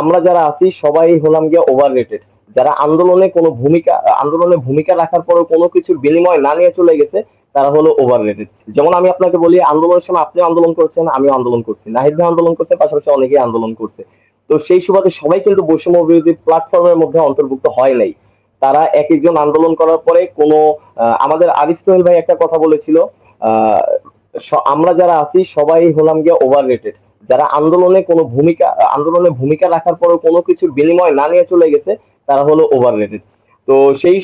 আমরা যারা আছি সবাই হলাম গিয়ে ওভার রেটেড যারা আন্দোলনে কোনো ভূমিকা, আন্দোলনে ভূমিকা রাখার পরেও কোনো কিছুর বিনিময় না নিয়ে চলে গেছে, তারা হলো ওভার রেটেড যেমন আমি আপনাকে বলি, আন্দোলনের সময় আপনি আন্দোলন করছেন, আমিও আন্দোলন করছি। নাহিদ ভাই আন্দোলন করছে, পাশাপাশি অনেকেই আন্দোলন করছে। তো সেই সুবাদে সবাই কিন্তু বৈষম্য বিরোধী প্ল্যাটফর্মের মধ্যে অন্তর্ভুক্ত হয় নাই। তারা এক একজন আন্দোলন করার পরে কোনো আমাদের আরিফ সোহেল ভাই একটা কথা বলেছিল আমরা যারা আছি সবাই হলাম গিয়ে ওভার রেটেড যারা আন্দোলনে কোনো ভূমিকা আন্দোলনে ভূমিকা রাখার পরেও কোনো কিছুর বিনিময় না নিয়ে চলে গেছে তারা হলো ওভার রেটেড তো সেই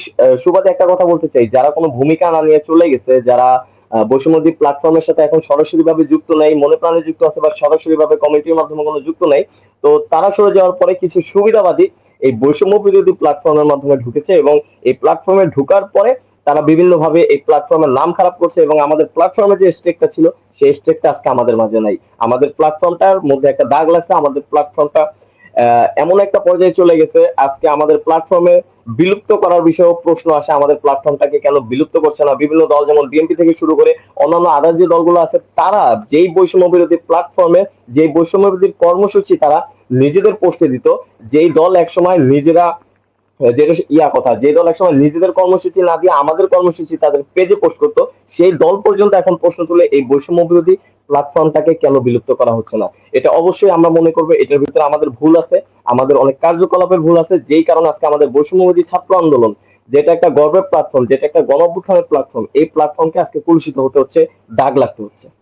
সুবাদে একটা কথা বলতে চাই যারা কোনো ভূমিকা না নিয়ে চলে গেছে যারা আহ, বৈষম্যদী প্ল্যাটফর্মের সাথে এখন সরাসরি ভাবে যুক্ত নেই মনে প্রাণে যুক্ত আছে বা সরাসরি ভাবে কমিটির মাধ্যমে কোনো যুক্ত নেই তো তারা সরে যাওয়ার পরে কিছু সুবিধাবাদী এই বৈষম্য বিরোধী প্ল্যাটফর্মের মাধ্যমে ঢুকেছে এবং এই প্ল্যাটফর্মে ঢুকার পরে তারা বিভিন্ন ভাবে এই প্ল্যাটফর্মের নাম খারাপ করছে এবং আমাদের প্ল্যাটফর্মে যে স্টেকটা ছিল, সেই স্টেকটা আজকে আমাদের মাঝে নাই। আমাদের প্ল্যাটফর্মটার মধ্যে একটা দাগ লাগছে, আমাদের প্ল্যাটফর্মটা এমন একটা পর্যায়ে চলে গেছে, আজকে আমাদের প্ল্যাটফর্মে বিলুপ্ত করার বিষয়েও প্রশ্ন আসে, আমাদের প্ল্যাটফর্মটাকে কেন বিলুপ্ত করছে না? বিভিন্ন দল যেমন বিএনপি থেকে শুরু করে অন্যান্য আদার যে দলগুলো আছে, তারা যেই বৈষম্য বিরোধী প্ল্যাটফর্মে যেই বৈষম্য বিরোধী কর্মসূচি তারা নিজেদের পোস্টে দিত, যেই দল একসময় নিজেরা যেটা ইয়া কথা, যে দল একসময় নিজেদের কর্মসূচি না দিয়ে আমাদের কর্মসূচি তাদের পেজে পোস্ট করতো, সেই দল পর্যন্ত এখন প্রশ্ন তুলে এই বৈষম্য বিরোধী প্ল্যাটফর্মটাকে কেন বিলুপ্ত করা হচ্ছে না? এটা অবশ্যই আমরা মনে করব, এটার ভিতরে আমাদের ভুল আছে, আমাদের অনেক কার্যকলাপের ভুল আছে, যেই কারণে আজকে আমাদের বৈষম্যবাদী ছাত্র আন্দোলন, যেটা একটা গর্বের প্ল্যাটফর্ম যেটা একটা গণ অভ্যুত্থানের প্ল্যাটফর্ম এই প্ল্যাটফর্মকে আজকে কলুষিত হতে হচ্ছে দাগ লাগতে হচ্ছে।